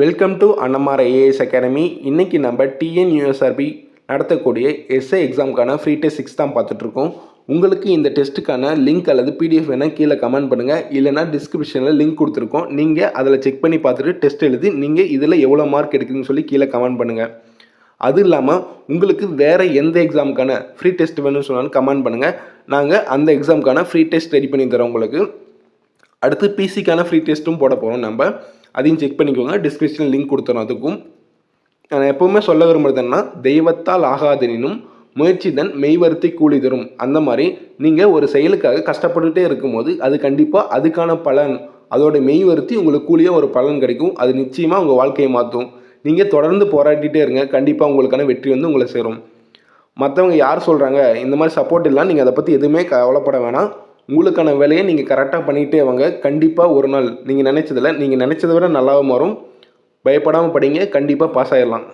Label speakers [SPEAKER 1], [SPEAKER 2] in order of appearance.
[SPEAKER 1] Welcome to Annamar IAS academy இன்றைக்கி நம்ம TNUSRB நடத்தக்கூடிய எஸ்ஏ எக்ஸாமுக்கான ஃப்ரீ டெஸ்ட் சிக்ஸ் தான் பார்த்துட்ருக்கோம். உங்களுக்கு இந்த டெஸ்ட்டுக்கான லிங்க் அல்லது பிடிஎஃப் வேணால் கீழே கமெண்ட் பண்ணுங்கள் இல்லைனா டிஸ்கிரிப்ஷனில் லிங்க் கொடுத்துருக்கோம். நீங்கள் அதில் செக் பண்ணி பார்த்துட்டு டெஸ்ட் எழுதி நீங்கள் இதில் எவ்வளோ மார்க் எடுக்குதுன்னு சொல்லி கீழே கமெண்ட் பண்ணுங்கள் அது இல்லாமல் உங்களுக்கு வேறு எந்த எக்ஸாமுக்கான ஃப்ரீ டெஸ்ட் வேணும்னு சொன்னாலும் கமெண்ட் பண்ணுங்கள் நாங்கள் அந்த எக்ஸாமுக்கான ஃப்ரீ டெஸ்ட் ரெடி பண்ணி தரோம் உங்களுக்கு. அடுத்து பிசிக்கான ஃப்ரீ டெஸ்ட்டும் போட போகிறோம் நம்ம. அதையும் செக் பண்ணிக்கோங்க. டிஸ்கிரிப்ஷனில் லிங்க் கொடுத்துறோம் அதுக்கும். நான் எப்போவுமே சொல்ல விரும்புறது தெய்வத்தால் ஆகாதெனினும் முயற்சி தன் மெய்வருத்தி கூலி தரும். அந்த மாதிரி நீங்கள் ஒரு செயலுக்காக கஷ்டப்பட்டுகிட்டே இருக்கும்போது அது கண்டிப்பாக அதுக்கான பலன். அதோட மெய்வருத்தி உங்களுக்கு கூலியாக ஒரு பலன் கிடைக்கும். அது நிச்சயமாக உங்கள் வாழ்க்கையை மாற்றும். நீங்கள் தொடர்ந்து போராட்டிகிட்டே இருங்க. கண்டிப்பாக உங்களுக்கான வெற்றி வந்து உங்களை சேரும். மற்றவங்க யார் சொல்கிறாங்க இந்த மாதிரி சப்போர்ட் இல்லைன்னா நீங்கள் அதை பற்றி எதுவுமே கவலைப்பட வேணாம். உங்களுக்கான வேலையை நீங்கள் கரெக்டாக பண்ணிகிட்டே வாங்க. கண்டிப்பாக ஒரு நாள் நீங்கள் நினச்சதில்ல. நீங்கள் நினச்சதை விட நல்லாவும் வரும் பயப்படாமல் படிங்க. கண்டிப்பாக பாஸ் ஆயிடலாம்.